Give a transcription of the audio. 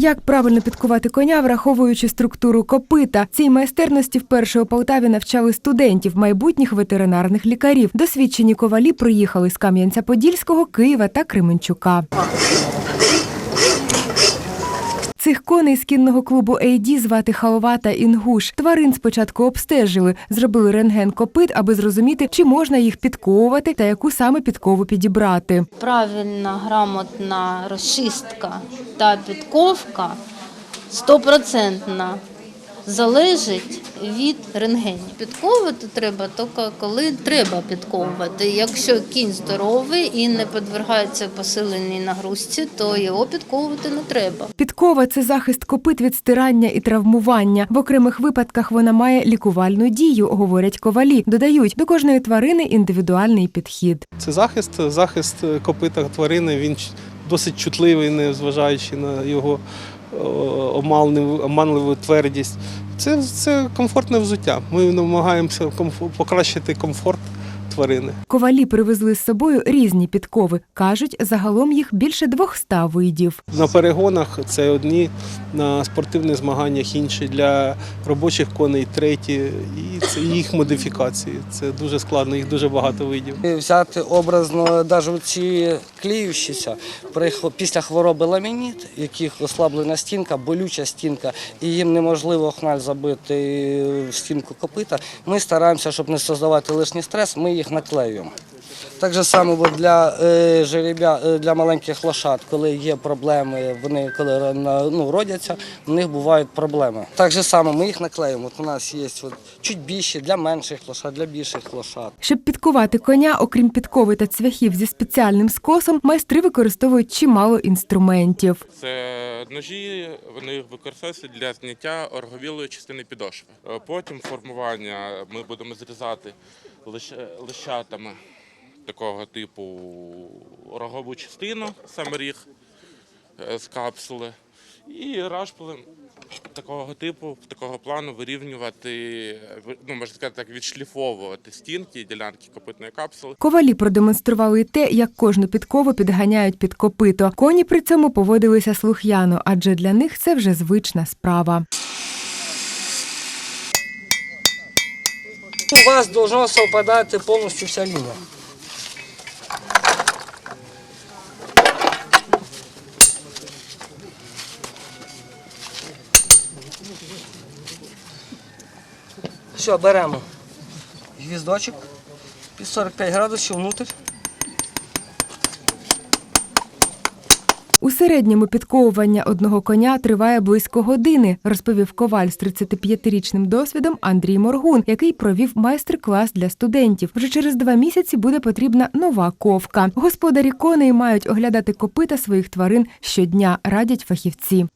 Як правильно підкувати коня, враховуючи структуру копита. Цій майстерності вперше у Полтаві навчали студентів, майбутніх ветеринарних лікарів. Досвідчені ковалі приїхали з Кам'янця-Подільського, Києва та Кременчука. Цих коней з кінного клубу «Ейді» звати Халва та Інгуш. Тварин спочатку обстежили, зробили рентген копит, аби зрозуміти, чи можна їх підковувати та яку саме підкову підібрати. правильна, грамотна розчистка та підковка стопроцентна залежить від рентгенів. Підковувати треба тільки коли треба підковувати. Якщо кінь здоровий і не підвергається посиленій нагрузці, то його підковувати не треба. Підкова це захист копит від стирання і травмування. В окремих випадках вона має лікувальну дію, говорять ковалі. Додають до кожної тварини індивідуальний підхід. Це захист, захист копита тварини. Він досить чутливий, незважаючи на його оманливу, оманливу твердість. Це, це комфортне взуття. Ми намагаємося покращити комфорт тварини. Ковалі привезли з собою різні підкови. кажуть, загалом їх більше 200 видів. На перегонах це одні, на спортивних змаганнях інші, для робочих коней треті, і це їх модифікації. Це дуже складно, їх дуже багато видів. Взяти образно навіть ці клеющіся при після хвороби ламініт, яких ослаблена стінка, болюча стінка, і їм неможливо хналь забити в стінку копита. Ми стараємося, щоб не создавати лишній стрес, ми їх наклеюємо. Так же само от для е, жеребя, е, для маленьких лошад, коли є проблеми, вони коли ну, родяться, у них бувають проблеми. Так же само ми їх наклеїмо. От у нас є от, чуть більші для менших лошад, для більших лошад. Щоб підкувати коня, окрім підкови та цвяхів зі спеціальним скосом, майстри використовують чимало інструментів. Це ножі, вони використовуються для зняття орговілої частини підошви. Е, Потім формування ми будемо зрізати лише лищатами такого типу рогову частину, саме ріг е, з капсули, і рашпилем такого типу, такого плану вирівнювати, ну можна сказати так, відшліфовувати стінки, ділянки копитної капсули. Ковалі продемонстрували те, як кожну підкову підганяють під копито. Коні при цьому поводилися слух'яно, адже для них це вже звична справа. У вас совпадати повністю вся лінія. Все, беремо гвіздочок під 45 градусів внутрь. У середньому підковування одного коня триває близько години, розповів коваль з 35-річним досвідом Андрій Моргун, який провів майстер-клас для студентів. Вже через два місяці буде потрібна нова ковка. Господарі коней мають оглядати копита своїх тварин щодня, радять фахівці.